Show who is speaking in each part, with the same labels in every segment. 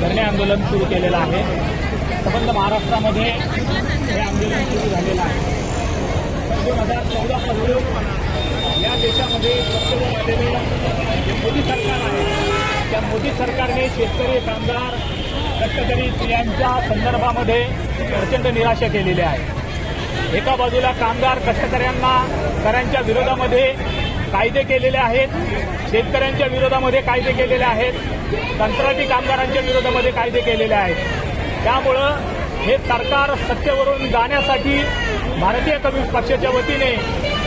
Speaker 1: धरणे आंदोलन सुरू केलेलं आहे. संबंध महाराष्ट्रामध्ये हे आंदोलन सुरू झालेलं आहे. दोन हजार चौदापासून या देशामध्ये सत्तेवर आलेले जे मोदी सरकार आहे त्या मोदी सरकारने शेतकरी कामगार कष्टकरी स्त्रियांच्या संदर्भामध्ये प्रचंड निराशा केलेली आहे. एका बाजूला कामगार कष्टकऱ्यांना करांच्या विरोधामध्ये कायदे केलेले आहेत शेतकऱ्यांच्या विरोधामध्ये कायदे केलेले आहेत. कंत्राटी कामगारांच्या विरोधामध्ये कायदे केलेले आहेत. त्यामुळं हे सरकार सत्तेवरून जाण्यासाठी भारतीय कम्युनिस्ट पक्षाच्या वतीने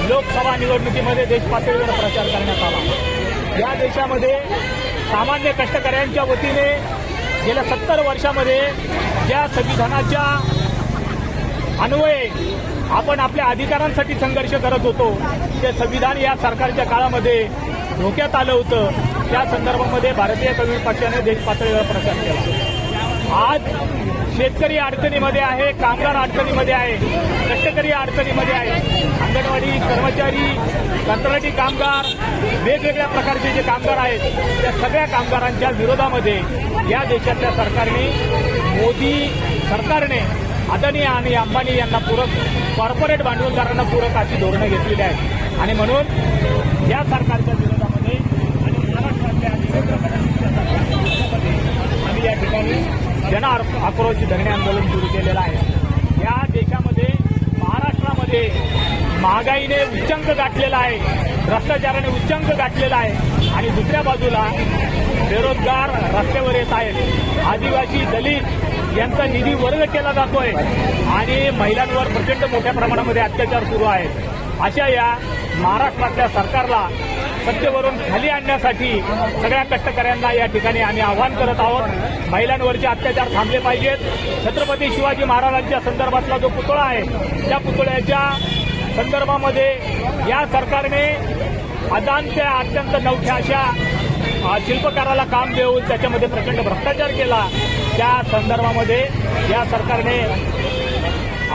Speaker 1: लोकसभा निवडणुकीमध्ये देशपातळीवर प्रचार करण्यात आला. या देशामध्ये सामान्य कष्टकऱ्यांच्या वतीने गेल्या सत्तर वर्षामध्ये ज्या संविधानाच्या अन्वये आपण आपल्या अधिकारांसाठी संघर्ष करत होतो ते संविधान या सरकारच्या काळामध्ये धोक्यात आलं होतं. त्या संदर्भामध्ये भारतीय कम्युनिस्ट पक्षाने देश पातळीवर प्रचार केला. आज शेतकरी अडचणीमध्ये आहे कामगार अडचणीमध्ये आहे कष्टकरी अडचणीमध्ये आहे. अंगणवाडी कर्मचारी कंत्राटी कामगार वेगवेगळ्या प्रकारचे जे कामगार आहेत त्या सगळ्या कामगारांच्या विरोधामध्ये या देशातल्या सरकारने मोदी सरकारने अदानी आणि अंबानी यांना पूरक कॉर्पोरेट भांडवलदारांना पूरक अशी धोरणं घेतलेली आहेत. आणि म्हणून या सरकारच्या विरोधामध्ये आणि महाराष्ट्रातल्या आणि केंद्र सरकारच्या विरोधामध्ये आम्ही या ठिकाणी जन आक्रोश धरणे आंदोलन सुरू केलेलं आहे. या देशामध्ये महाराष्ट्रामध्ये महागाईने उच्चांक गाठलेला आहे भ्रष्टाचाराने उच्चांक गाठलेला आहे आणि दुसऱ्या बाजूला बेरोजगार रस्त्यावर येत आहेत. आदिवासी दलित यांचा निधी वर्ग केला जातोय आणि महिलांवर प्रचंड मोठ्या प्रमाणामध्ये अत्याचार सुरू आहेत. अशा या महाराष्ट्रातल्या सरकारला सत्तेवरून खाली आणण्यासाठी सगळ्या कष्टकऱ्यांना या ठिकाणी आम्ही आवाहन करत आहोत. महिलांवरचे अत्याचार थांबले पाहिजेत. छत्रपती शिवाजी महाराजांच्या संदर्भातला जो पुतळा आहे त्या पुतळ्याच्या संदर्भामध्ये या सरकारने अदांत्य अत्यंत नवख्या अशा शिल्पकाराला काम देऊन त्याच्यामध्ये प्रचंड भ्रष्टाचार केला. त्या संदर्भामध्ये या सरकारने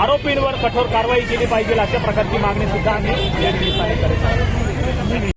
Speaker 1: आरोपींवर कठोर कारवाई केली पाहिजे अशा प्रकारची मागणी सुद्धा आम्ही या निमित्ताने करत आहोत